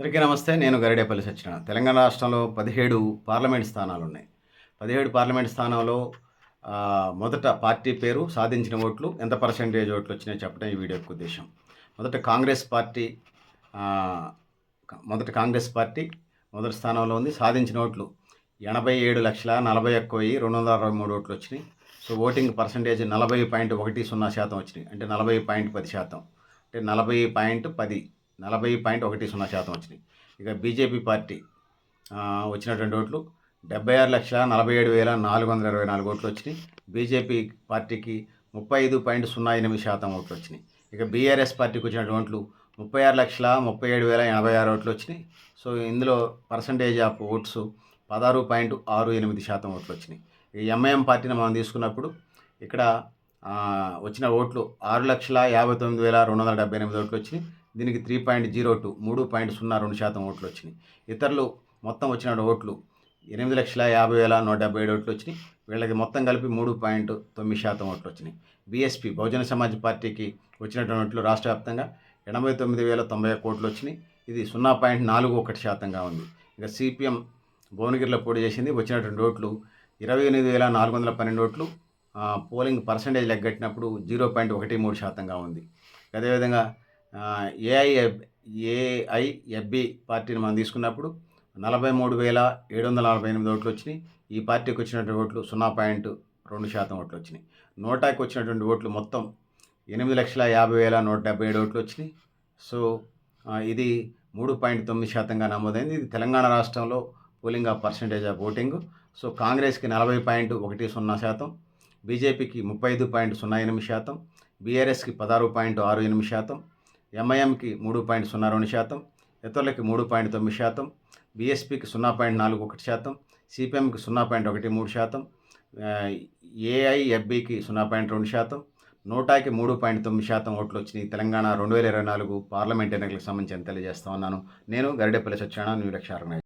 అందరికీ నమస్తే నేను గరిడేపల్లి సత్యనారాయణ. తెలంగాణ రాష్ట్రంలో పదిహేడు పార్లమెంట్ స్థానాలు ఉన్నాయి. పదిహేడు పార్లమెంట్ స్థానంలో మొదట పార్టీ పేరు సాధించిన ఓట్లు ఎంత పర్సెంటేజ్ ఓట్లు వచ్చినాయో చెప్పడం ఈ వీడియో యొక్క ఉద్దేశం. మొదట కాంగ్రెస్ పార్టీ మొదట కాంగ్రెస్ పార్టీ మొదటి స్థానంలో ఉంది. సాధించిన ఓట్లు ఎనభై ఏడు లక్షల నలభై ఒక్క వెయ్యి రెండు వందల అరవై మూడు ఓట్లు వచ్చినాయి. సో ఓటింగ్ పర్సంటేజ్ నలభై పాయింట్ ఒకటి సున్నా శాతం వచ్చినాయి. అంటే నలభై పాయింట్ పది శాతం. అంటే నలభై పాయింట్ పది నలభై పాయింట్ ఒకటి సున్నా శాతం వచ్చినాయి. ఇక బీజేపీ పార్టీ వచ్చినటువంటి ఓట్లు డెబ్బై ఆరు లక్షల నలభై ఏడు వేల నాలుగు వందల ఇరవై నాలుగు ఓట్లు వచ్చినాయి. బీజేపీ పార్టీకి ముప్పై ఐదు పాయింట్ సున్నా ఎనిమిది శాతం ఓట్లు వచ్చినాయి. ఇక బీఆర్ఎస్ పార్టీకి వచ్చినటువంటి ఓట్లు ముప్పై ఆరు లక్షల ముప్పై ఏడు వేల ఎనభై ఆరు ఓట్లు వచ్చినాయి. సో ఇందులో పర్సంటేజ్ ఆఫ్ ఓట్స్ పదహారు పాయింట్ ఆరు ఎనిమిది శాతం ఓట్లు వచ్చినాయి. ఈ ఎంఐఎం పార్టీని మనం తీసుకున్నప్పుడు ఇక్కడ వచ్చిన ఓట్లు ఆరు లక్షల యాభై తొమ్మిది వేల రెండు వందల డెబ్బై ఎనిమిది ఓట్లు వచ్చినాయి. దీనికి త్రీ పాయింట్ జీరో టూ మూడు పాయింట్ సున్నా రెండు శాతం ఓట్లు వచ్చినాయి. ఇతరులు మొత్తం వచ్చిన ఓట్లు ఎనిమిది లక్షల యాభై వేల నూట డెబ్బై ఏడు ఓట్లు వచ్చినాయి. వీళ్ళకి మొత్తం కలిపి మూడు పాయింట్ తొమ్మిది శాతం ఓట్లు వచ్చినాయి. బీఎస్పీ బహుజన సమాజ్ పార్టీకి వచ్చినటువంటి ఓట్లు రాష్ట్ర వ్యాప్తంగా ఎనభై తొమ్మిది వేల తొంభై ఒక్క ఓట్లు వచ్చినాయి. ఇది సున్నా పాయింట్ నాలుగు ఒకటి శాతంగా ఉంది. ఇక సిపిఎం భువనగిరిలో పోటీ చేసింది. వచ్చినటువంటి ఓట్లు ఇరవై ఎనిమిది వేల నాలుగు వందల పన్నెండు ఓట్లు. పోలింగ్ పర్సంటేజ్ లెగ్గట్టినప్పుడు జీరో పాయింట్ ఒకటి మూడు శాతంగా ఉంది. అదేవిధంగా ఏఐ ఏఐఎఫ్బి పార్టీని మనం తీసుకున్నప్పుడు నలభై మూడు వేల ఏడు వందల నలభై ఎనిమిది ఓట్లు వచ్చినాయి. ఈ పార్టీకి వచ్చినటువంటి ఓట్లు సున్నా పాయింట్ రెండు శాతం ఓట్లు వచ్చినాయి. నోటాకి వచ్చినటువంటి ఓట్లు మొత్తం ఎనిమిది లక్షల యాభై వేల నూట డెబ్బై ఏడు ఓట్లు వచ్చినాయి. సో ఇది మూడు పాయింట్ తొమ్మిది శాతంగా నమోదైంది. ఇది తెలంగాణ రాష్ట్రంలో polling of percentage of voting. So కాంగ్రెస్కి నలభై పాయింట్ ఒకటి సున్నా శాతం బీజేపీకి ముప్పై ఐదు పాయింట్ సున్నా ఎనిమిది శాతం బీఆర్ఎస్కి పదహారు పాయింట్ ఆరు ఎనిమిది శాతం ఎంఐఎంకి మూడు పాయింట్ సున్నా రెండు శాతం ఇతరులకి మూడు పాయింట్ తొమ్మిది శాతం బీఎస్పీకి సున్నా పాయింట్ నాలుగు ఒకటి శాతం సిపిఎంకి సున్నా పాయింట్ ఒకటి మూడు శాతం ఏఐఎఫ్బికి సున్నా పాయింట్ రెండు శాతం నూటాకి మూడు పాయింట్ తొమ్మిది శాతం ఓట్లు వచ్చినాయి. తెలంగాణ రెండు వేల ఇరవై నాలుగు పార్లమెంట్ ఎన్నికలకు సంబంధించి తెలియజేస్తా ఉన్నాను. నేను గరిడేపల్లి సత్యనారాయణ న్యూ లక్ష్య ఆర్గనైజ్